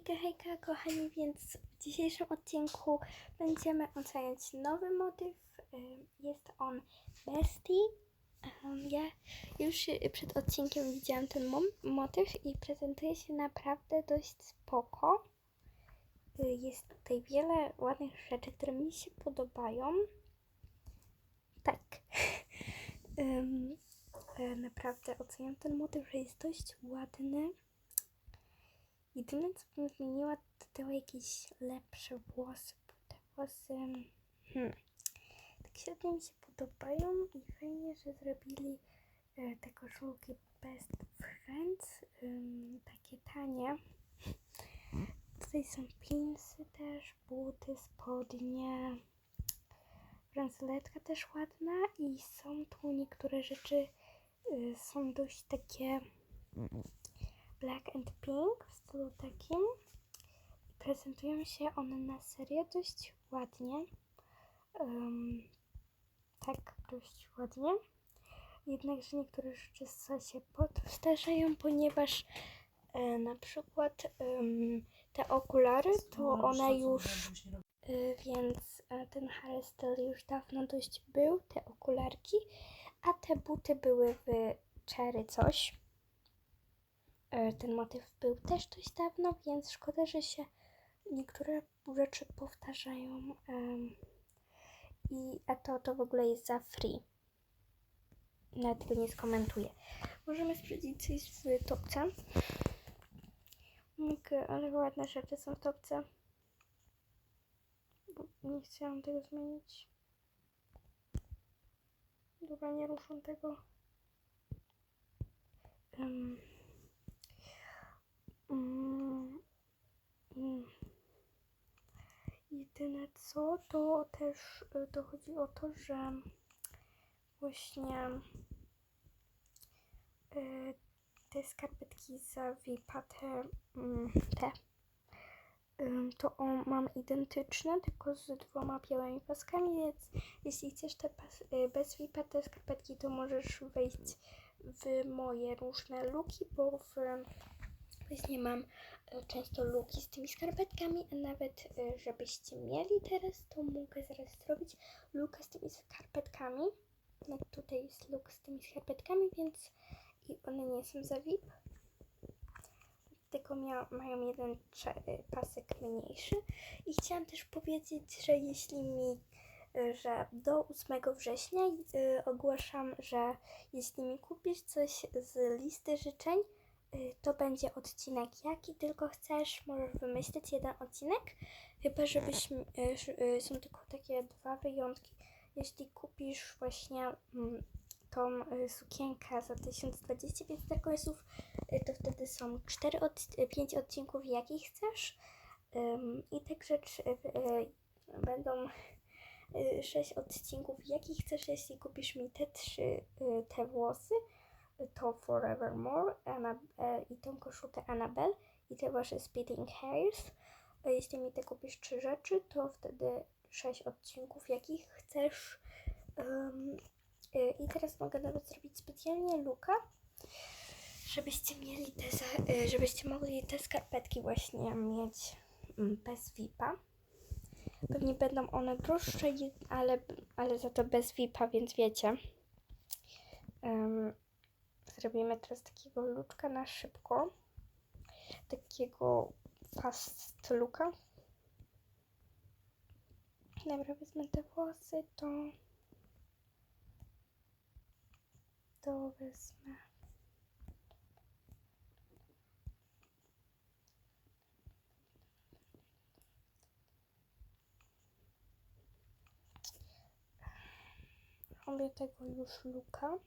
Hejka, hejka, kochani, więc w dzisiejszym odcinku będziemy oceniać nowy motyw. Jest on Bestie. Ja już y, przed odcinkiem widziałam ten motyw i prezentuje się naprawdę dość spoko. Y, Jest tutaj wiele ładnych rzeczy, które mi się podobają. Tak. E, Naprawdę oceniam ten motyw, że jest dość ładny. Jedyne co bym zmieniła, to jakieś lepsze włosy, bo te włosy hmm, tak średnio mi się podobają i fajnie, że zrobili e, te koszulki Best Friends, ym, takie tanie. Tutaj są pinsy też, buty, spodnie, bransoletka też ładna i są tu niektóre rzeczy y, są dość takie black and pink w stylu takim. Prezentują się one na serio dość ładnie. Ym, tak, dość ładnie. Jednakże niektóre rzeczy się podstarzają, ponieważ e, na przykład ym, te okulary, to one już Y, więc e, ten hairstyle już dawno dość był, te okularki, a te buty były w cherry coś. E, Ten motyw był też dość dawno, więc szkoda, że się niektóre rzeczy powtarzają. I a to, to w ogóle jest za free. Nawet tego nie skomentuję. Możemy sprawdzić coś w topce. Okej, ale ładne rzeczy są w topce bo nie chciałam tego zmienić. Dobra, nie ruszam tego. Um. Jedyne co, to też y, to chodzi o to, że właśnie y, te skarpetki za VIP-a, te, mm, te Ym, to mam identyczne, tylko z dwoma białymi paskami, więc jeśli chcesz te pas, y, bez VIPa te skarpetki, to możesz wejść w moje różne luki, bo w, właśnie mam y, często luki z tymi skarpetkami, a nawet y, żebyście mieli teraz, to mogę zaraz zrobić luka z tymi skarpetkami. No tutaj jest luk z tymi skarpetkami, więc i one nie są za VIP tylko mia- mają jeden y, pasek mniejszy. I chciałam też powiedzieć, że jeśli mi, że do 8 września ogłaszam, że jeśli mi kupisz coś z listy życzeń, to będzie odcinek jaki tylko chcesz, możesz wymyślić jeden odcinek, chyba żebyś, m- y, y, są tylko takie dwa wyjątki. Jeśli kupisz właśnie mm, tą y, sukienkę za 1025 terkoisów, y, to wtedy są 4 od, 5 odcinków, jakich chcesz. I y, y, będą 6 odcinków, jakich chcesz, jeśli kupisz mi te trzy, y, te włosy, y, to Forevermore Anna, e, i tą koszulkę Annabelle i te wasze Spitting Hairs. Jeśli mi te kupisz trzy rzeczy, to wtedy 6 odcinków, jakich chcesz. Ym, y, I teraz mogę nawet zrobić specjalnie luka, żebyście mieli te, y, żebyście mogli te skarpetki właśnie mieć mm, bez VIPa. Pewnie będą one droższe, ale, ale za to bez VIPa, więc wiecie. Ym, zrobimy teraz takiego luczka na szybko. Takiego fast looka. Dobra, wezmę te włosy, to... To wezmę. Robię tego już luka.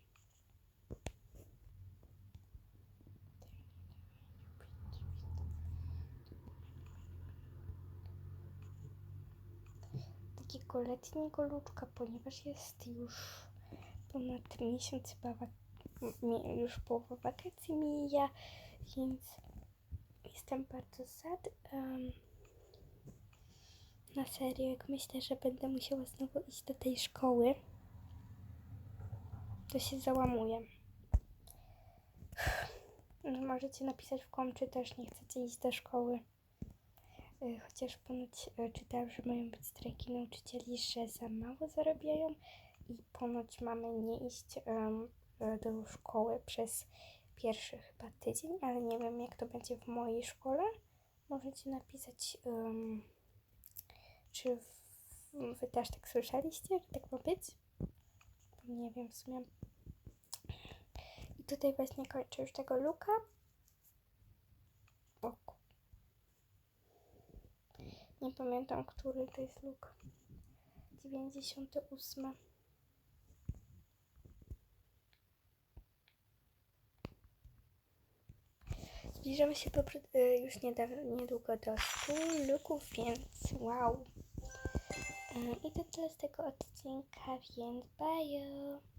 Takiego letniego luczka, ponieważ jest już ponad miesiąc chyba już połowa wakacji mija, więc jestem bardzo sad. em, na serio, jak myślę, że będę musiała znowu iść do tej szkoły, to się załamuję. No, możecie napisać w kom, czy też nie chcecie iść do szkoły. Y, Chociaż ponoć y, czytałam, że mają być strajki nauczycieli, że za mało zarabiają i ponoć mamy nie iść y, do szkoły przez pierwszy chyba tydzień, ale nie wiem jak to będzie w mojej szkole. Możecie napisać, em, czy w, wy też tak słyszeliście, że tak ma być? Nie wiem w sumie. I tutaj właśnie kończę już tego luka. O, ku- nie pamiętam, który to jest luk. 98. Zbliżamy się po, y, już niedawno, niedługo do 100 luków, więc wow. Y, I to tyle z tego odcinka, więc bye.